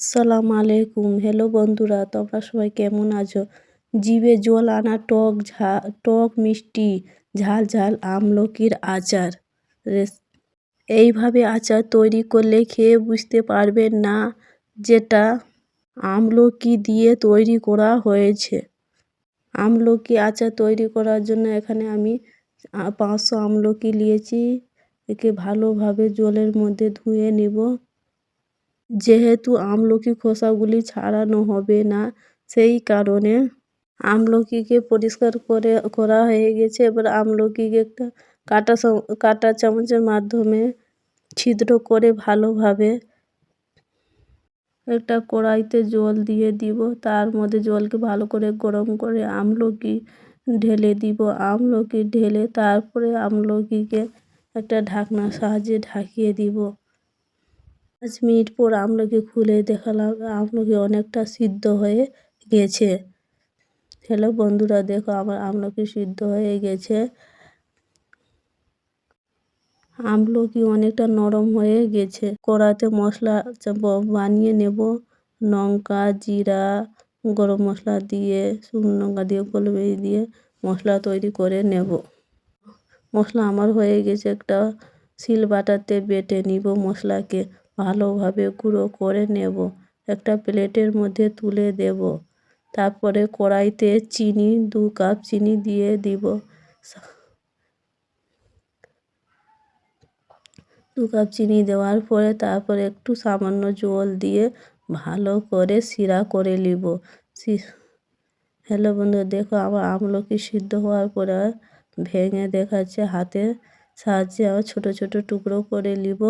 আসসালামু আলাইকুম। হ্যালো বন্ধুরা, তোমরা সবাই কেমন আছো? জিভে জল আনা টক ঝা, টক মিষ্টি, ঝাল ঝাল আমলকির আচার। এইভাবে আচার তৈরি করলে খেয়ে বুঝতে পারবেন না যেটা আমলকি দিয়ে তৈরি করা হয়েছে। আমলকি আচার তৈরি করার জন্য এখানে আমি পাঁচশো আমলকি নিয়েছি। একে ভালোভাবে জলের মধ্যে ধুয়ে নেব। যেহেতু আমলকি খোসাগুলি ছাড়ানো হবে না, সেই কারণে আমলকিকে পরিষ্কার করে করা হয়ে গেছে। এবার আমলকিকে একটা কাটা কাটা চামচের মাধ্যমে ছিদ্র করে ভালোভাবে একটা কড়াইতে জল দিয়ে দিব। তার মধ্যে জলকে ভালো করে গরম করে আমলকি ঢেলে দিব। আমলকি ঢেলে তারপরে আমলকিকে একটা ঢাকনার সাহায্যে ঢাকিয়ে দিব। পাঁচ মিনিট পর আমলকি খুলে দেখালাম আমলকি অনেকটা সিদ্ধ হয়ে গেছে। হ্যালো বন্ধুরা, দেখো আমার আমলকি সিদ্ধ হয়ে গেছে। আমলকি অনেকটা নরম হয়ে গেছে। কড়াতে মশলা বানিয়ে নেব। লঙ্কা, জিরা, গরম মশলা দিয়ে, শুকনো লঙ্কা দিয়ে, গোলমরিচ দিয়ে মশলা তৈরি করে নেব। মশলা আমার হয়ে গেছে একটা, শিল বাটাতে বেটে নিব মশলাকে। ভালোভাবে গুঁড়ো করে নেব। একটা প্লেটের মধ্যে তুলে দেব। তারপরে কড়াইতে চিনি, দু কাপ চিনি দিয়ে দিব। দু কাপ চিনি দেওয়ার পরে তারপরে একটু সামান্য জল দিয়ে ভালো করে শিরা করে নিব। হ্যালো বন্ধু, দেখো আমার আমলকি সিদ্ধ হওয়ার পরে ভেঙে দেখাচ্ছে হাতের সাহায্যে। আবার ছোটো ছোটো টুকরো করে নিব।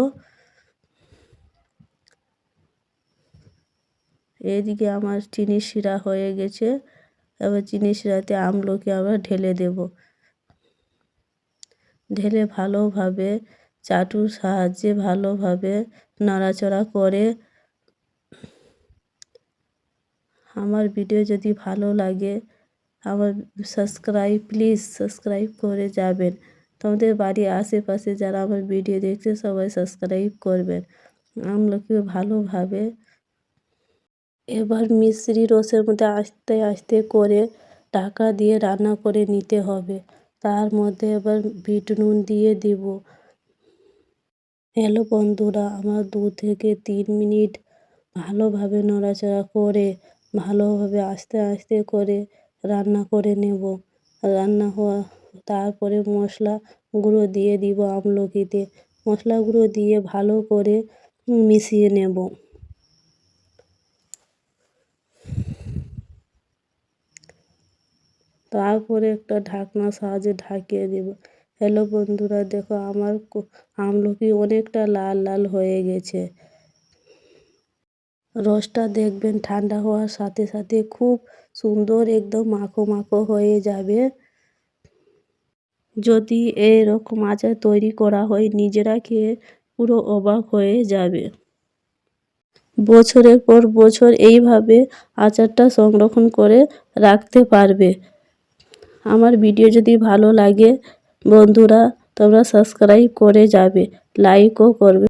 এইদিকে আমার চিনি শিরা হয়ে গেছে। এবার চিনি শিরাতে আমলকি আমরা ঢেলে দেব। ঢেলে ভালোভাবে, চাটুর সাহায্যে ভালোভাবে নাড়াচাড়া করে আমার ভিডিও যদি ভালো লাগে, আমার সাবস্ক্রাইব, প্লিজ সাবস্ক্রাইব করে যাবেন। তোমাদের বাড়ির আশেপাশে যারা আমার ভিডিও দেখছে, সবাই সাবস্ক্রাইব করবেন। আমলকিও ভালোভাবে এবার মিশ্রি রসের মধ্যে আস্তে আস্তে করে ঢাকা দিয়ে রান্না করে নিতে হবে। তার মধ্যে এবার বিট নুন দিয়ে দেব। হ্যালো বন্ধুরা, আমার দু থেকে তিন মিনিট ভালোভাবে নড়াচড়া করে ভালোভাবে আস্তে আস্তে করে রান্না করে নেব। রান্না হওয়া, তারপরে মশলা গুঁড়ো দিয়ে দিব আমলকিতে। মশলা গুঁড়ো দিয়ে ভালো করে মিশিয়ে নেব। তারপরে একটা ঢাকনা সাহায্যে ঢাকিয়ে দেব। হ্যালো বন্ধুরা, দেখো আমার আমলকি অনেকটা লাল লাল হয়ে গেছে। রসটা দেখবেন ঠান্ডা হওয়ার সাথে সাথে খুব সুন্দর একদম মাখো মাখো হয়ে যাবে। যদি এরকম আচার তৈরি করা হয়, নিজেরা খেয়ে পুরো অবাক হয়ে যাবে। বছরের পর বছর এইভাবে আচারটা সংরক্ষণ করে রাখতে পারবে। আমার ভিডিও যদি ভালো লাগে বন্ধুরা তোমরা সাবস্ক্রাইব করে যাবে লাইকও করবে।